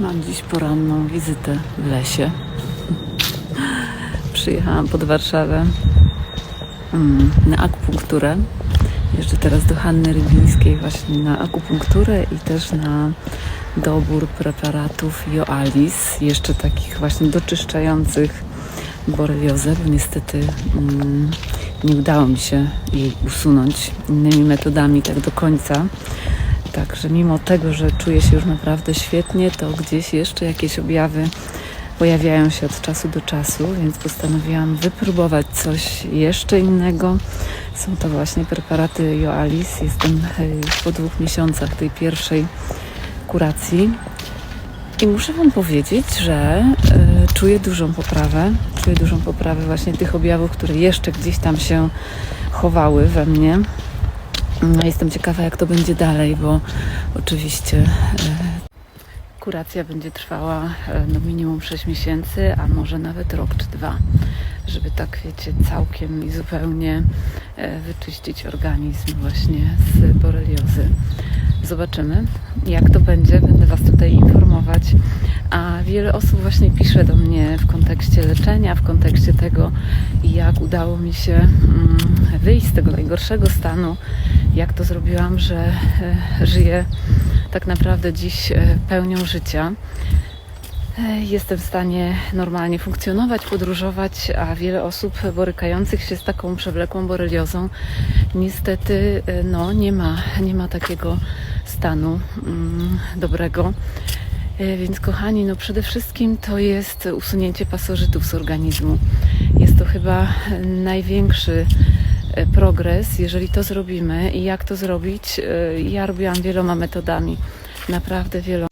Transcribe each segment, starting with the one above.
Mam dziś poranną wizytę w lesie. Przyjechałam pod Warszawę mm, na akupunkturę. Jeżdżę teraz do Hanny Rybińskiej właśnie na akupunkturę i też na dobór preparatów Joalis, jeszcze takich właśnie doczyszczających boreliozę, bo niestety mm, nie udało mi się jej usunąć innymi metodami tak do końca. Także mimo tego, że czuję się już naprawdę świetnie, to gdzieś jeszcze jakieś objawy pojawiają się od czasu do czasu, więc postanowiłam wypróbować coś jeszcze innego. Są to właśnie preparaty Joalis. Jestem e, już po dwóch miesiącach tej pierwszej kuracji. I muszę Wam powiedzieć, że e, czuję dużą poprawę. Czuję dużą poprawę właśnie tych objawów, które jeszcze gdzieś tam się chowały we mnie. No, jestem ciekawa, jak to będzie dalej, bo oczywiście e, kuracja będzie trwała e, no minimum 6 miesięcy, a może nawet rok czy dwa, żeby tak wiecie, całkiem i zupełnie e, wyczyścić organizm właśnie z boreliozy. Zobaczymy, jak to będzie. Będę Was tutaj informować. A wiele osób właśnie pisze do mnie w kontekście leczenia, w kontekście tego, jak udało mi się mm, wyjść z tego najgorszego stanu, jak to zrobiłam, że e, żyję tak naprawdę dziś e, pełnią życia. E, Jestem w stanie normalnie funkcjonować, podróżować, a wiele osób borykających się z taką przewlekłą boreliozą niestety no, nie, ma, nie ma takiego stanu mm, dobrego. Więc kochani, no przede wszystkim to jest usunięcie pasożytów z organizmu. Jest to chyba największy progres, jeżeli to zrobimy. I jak to zrobić? E, Ja robiłam wieloma metodami, naprawdę wieloma.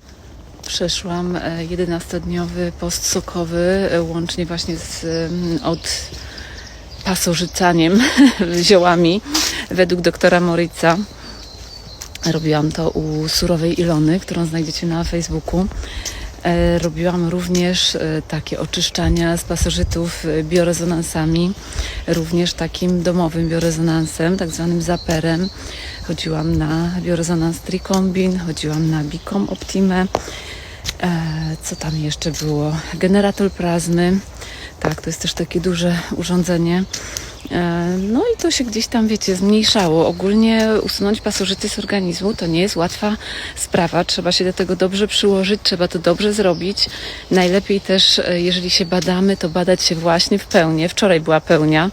Przeszłam e, 11-dniowy post sokowy, e, łącznie właśnie z em, od pasożycaniem ziołami według doktora Morica. Robiłam to u Surowej Ilony, którą znajdziecie na Facebooku. E, Robiłam również e, takie oczyszczania z pasożytów e, biorezonansami, również takim domowym biorezonansem, tak zwanym zaperem. Chodziłam na biorezonans Tricombin, chodziłam na Bicom Optime. Co tam jeszcze było? Generator plazmy. Tak, to jest też takie duże urządzenie. E, No i to się gdzieś tam, wiecie, zmniejszało. Ogólnie usunąć pasożyty z organizmu to nie jest łatwa sprawa. Trzeba się do tego dobrze przyłożyć, trzeba to dobrze zrobić. Najlepiej też, e, jeżeli się badamy, to badać się właśnie w pełni. Wczoraj była pełnia,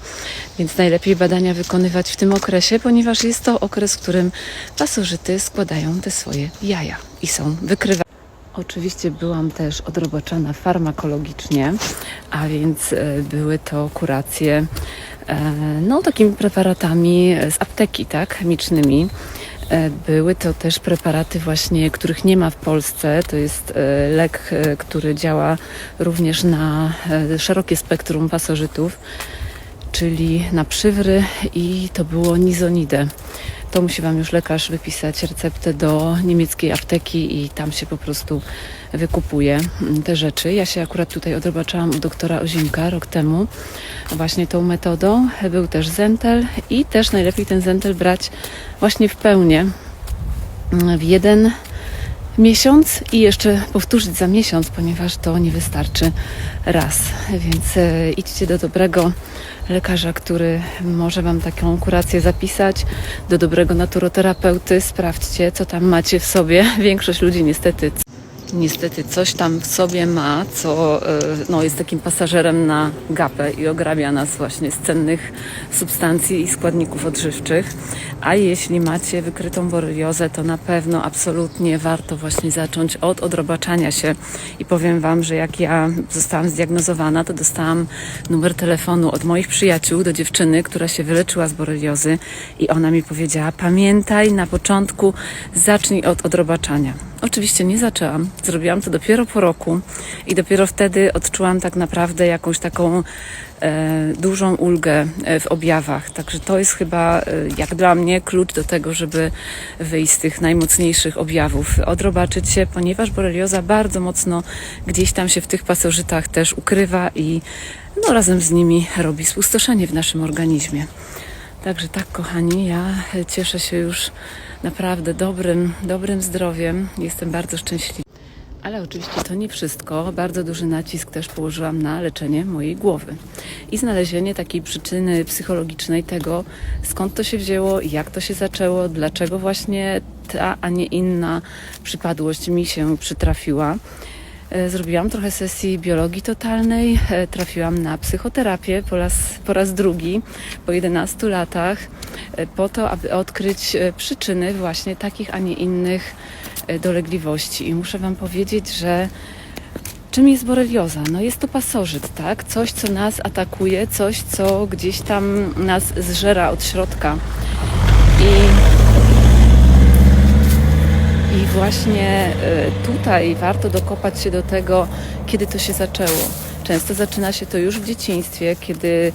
więc najlepiej badania wykonywać w tym okresie, ponieważ jest to okres, w którym pasożyty składają te swoje jaja i są wykrywane. Oczywiście byłam też odrobaczana farmakologicznie, a więc e, były to kuracje no, takimi preparatami z apteki, tak, chemicznymi. E, Były to też preparaty właśnie, których nie ma w Polsce. To jest e, lek, e, który działa również na e, szerokie spektrum pasożytów, czyli na przywry i to było nizonidę. To musi Wam już lekarz wypisać receptę do niemieckiej apteki i tam się po prostu wykupuje te rzeczy. Ja się akurat tutaj odrobaczałam u doktora Ozimka rok temu właśnie tą metodą. Był też zentel i też najlepiej ten zentel brać właśnie w pełnię mm, w jeden miesiąc i jeszcze powtórzyć za miesiąc, ponieważ to nie wystarczy raz. Więc e, idźcie do dobrego lekarza, który może Wam taką kurację zapisać, do dobrego naturoterapeuty, sprawdźcie, co tam macie w sobie. Większość ludzi niestety niestety coś tam w sobie ma, co e, no, jest takim pasażerem na gapę i ograbia nas właśnie z cennych substancji i składników odżywczych. A jeśli macie wykrytą boreliozę, to na pewno absolutnie warto właśnie zacząć od odrobaczania się. I powiem Wam, że jak ja zostałam zdiagnozowana, to dostałam numer telefonu od moich przyjaciół do dziewczyny, która się wyleczyła z boreliozy i ona mi powiedziała, pamiętaj na początku zacznij od odrobaczania. Oczywiście nie zaczęłam. Zrobiłam to dopiero po roku i dopiero wtedy odczułam tak naprawdę jakąś taką e, dużą ulgę e, w objawach. Także to jest chyba, e, jak dla mnie, klucz do tego, żeby wyjść z tych najmocniejszych objawów. Odrobaczyć się, ponieważ borelioza bardzo mocno gdzieś tam się w tych pasożytach też ukrywa i no, razem z nimi robi spustoszenie w naszym organizmie. Także tak, kochani, ja cieszę się już naprawdę dobrym, dobrym zdrowiem. Jestem bardzo szczęśliwa. Ale oczywiście to nie wszystko. Bardzo duży nacisk też położyłam na leczenie mojej głowy i znalezienie takiej przyczyny psychologicznej tego, skąd to się wzięło, jak to się zaczęło, dlaczego właśnie ta, a nie inna przypadłość mi się przytrafiła. E, Zrobiłam trochę sesji biologii totalnej, e, trafiłam na psychoterapię po raz, po raz drugi po 11 latach, e, po to, aby odkryć przyczyny właśnie takich, a nie innych dolegliwości. I muszę Wam powiedzieć, że czym jest borelioza? No jest to pasożyt, tak? Coś, co nas atakuje, coś, co gdzieś tam nas zżera od środka. I i właśnie e, tutaj warto dokopać się do tego, kiedy to się zaczęło. Często zaczyna się to już w dzieciństwie, kiedy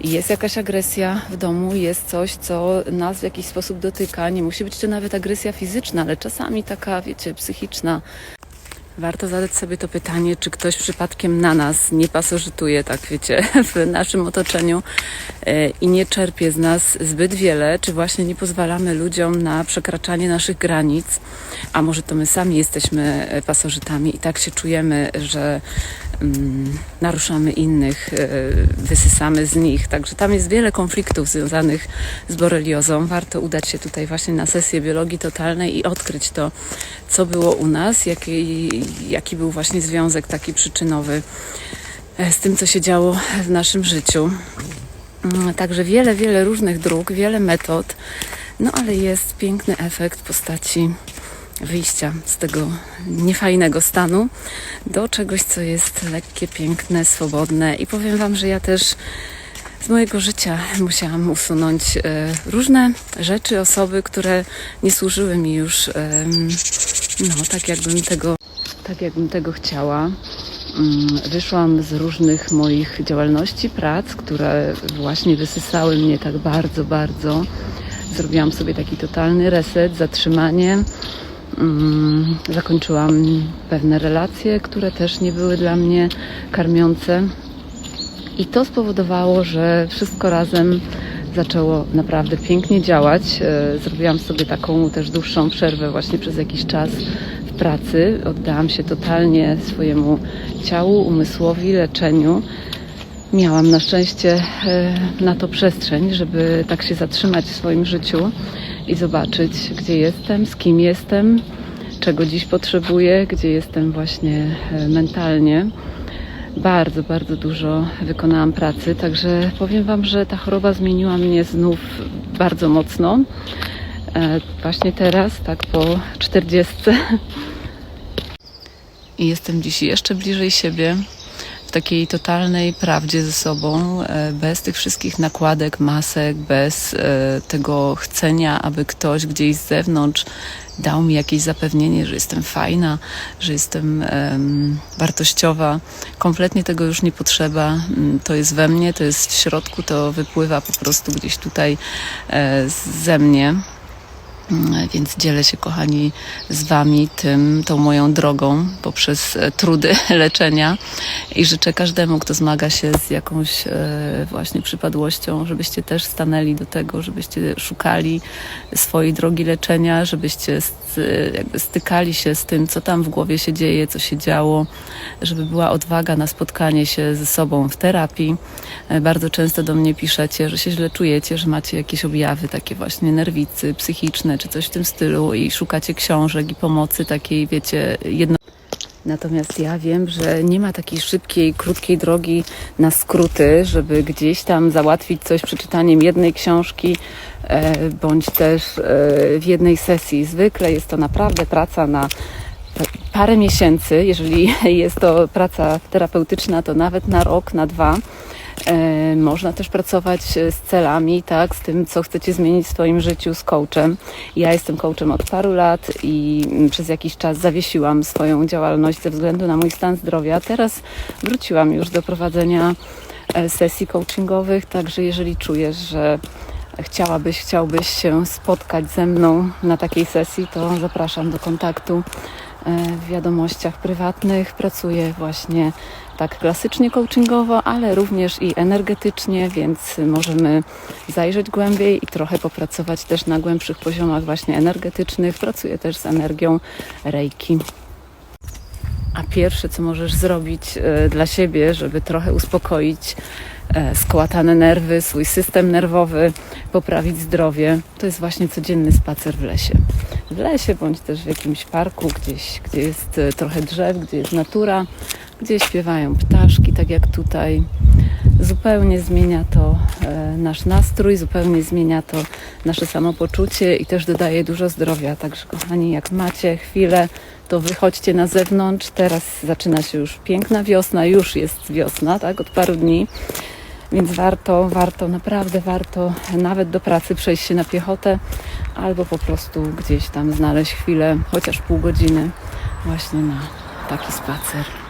jest jakaś agresja w domu, jest coś, co nas w jakiś sposób dotyka. Nie musi być to nawet agresja fizyczna, ale czasami taka, wiecie, psychiczna. Warto zadać sobie to pytanie, czy ktoś przypadkiem na nas nie pasożytuje, tak wiecie, w naszym otoczeniu e, i nie czerpie z nas zbyt wiele, czy właśnie nie pozwalamy ludziom na przekraczanie naszych granic, a może to my sami jesteśmy e, pasożytami i tak się czujemy, że naruszamy innych, e, wysysamy z nich. Także tam jest wiele konfliktów związanych z boreliozą. Warto udać się tutaj właśnie na sesję biologii totalnej i odkryć to, co było u nas, jaki, jaki był właśnie związek taki przyczynowy e, z tym, co się działo w naszym życiu. Mm, Także wiele, wiele różnych dróg, wiele metod, no ale jest piękny efekt w postaci wyjścia z tego niefajnego stanu do czegoś, co jest lekkie, piękne, swobodne. I powiem Wam, że ja też z mojego życia musiałam usunąć e, różne rzeczy, osoby, które nie służyły mi już em, no, tak, jakbym tego, tak, jakbym tego chciała. Mm, Wyszłam z różnych moich działalności, prac, które właśnie wysysały mnie tak bardzo, bardzo. Zrobiłam sobie taki totalny reset, zatrzymanie. Mm, Zakończyłam pewne relacje, które też nie były dla mnie karmiące. I to spowodowało, że wszystko razem zaczęło naprawdę pięknie działać. E, Zrobiłam sobie taką też dłuższą przerwę właśnie przez jakiś czas w pracy. Oddałam się totalnie swojemu ciału, umysłowi, leczeniu. Miałam na szczęście e, na to przestrzeń, żeby tak się zatrzymać w swoim życiu i zobaczyć, gdzie jestem, z kim jestem, czego dziś potrzebuję, gdzie jestem właśnie e, mentalnie bardzo, bardzo dużo wykonałam pracy, także powiem Wam, że ta choroba zmieniła mnie znów bardzo mocno. E, Właśnie teraz, tak po 40. I jestem dziś jeszcze bliżej siebie, takiej totalnej prawdzie ze sobą, e, bez tych wszystkich nakładek, masek, bez e, tego chcenia, aby ktoś gdzieś z zewnątrz dał mi jakieś zapewnienie, że jestem fajna, że jestem em, wartościowa. Kompletnie tego już nie potrzeba. Mm, To jest we mnie, to jest w środku, to wypływa po prostu gdzieś tutaj e, ze mnie. Mm, Więc dzielę się, kochani, z Wami tym, tą moją drogą poprzez e, trudy leczenia i życzę każdemu, kto zmaga się z jakąś e, właśnie przypadłością, żebyście też stanęli do tego, żebyście szukali swojej drogi leczenia, żebyście st- jakby stykali się z tym, co tam w głowie się dzieje, co się działo, żeby była odwaga na spotkanie się ze sobą w terapii. E, Bardzo często do mnie piszecie, że się źle czujecie, że macie jakieś objawy takie właśnie nerwicy, psychiczne czy coś w tym stylu i szukacie książek i pomocy takiej, wiecie, jedno. Natomiast ja wiem, że nie ma takiej szybkiej, krótkiej drogi na skróty, żeby gdzieś tam załatwić coś przeczytaniem jednej książki e, bądź też e, w jednej sesji. Zwykle jest to naprawdę praca na parę miesięcy. Jeżeli jest to praca terapeutyczna, to nawet na rok, na dwa. E, Można też pracować e, z celami, tak, z tym, co chcecie zmienić w swoim życiu z coachem. Ja jestem coachem od paru lat i mm, przez jakiś czas zawiesiłam swoją działalność ze względu na mój stan zdrowia. Teraz wróciłam już do prowadzenia e, sesji coachingowych, także jeżeli czujesz, że chciałabyś, chciałbyś się spotkać ze mną na takiej sesji, to zapraszam do kontaktu w wiadomościach prywatnych. Pracuję właśnie tak klasycznie coachingowo, ale również i energetycznie, więc możemy zajrzeć głębiej i trochę popracować też na głębszych poziomach właśnie energetycznych. Pracuję też z energią Reiki. A pierwsze, co możesz zrobić e, dla siebie, żeby trochę uspokoić e, skołatane nerwy, swój system nerwowy, poprawić zdrowie, to jest właśnie codzienny spacer w lesie. W lesie bądź też w jakimś parku, gdzieś, gdzie jest e, trochę drzew, gdzie jest natura, gdzie śpiewają ptaszki, tak jak tutaj. Zupełnie zmienia to e, nasz nastrój, zupełnie zmienia to nasze samopoczucie i też dodaje dużo zdrowia. Także, kochani, jak macie chwilę, to wychodźcie na zewnątrz. Teraz zaczyna się już piękna wiosna, już jest wiosna, tak, od paru dni. Więc warto, warto, naprawdę warto nawet do pracy przejść się na piechotę albo po prostu gdzieś tam znaleźć chwilę, chociaż pół godziny właśnie na taki spacer.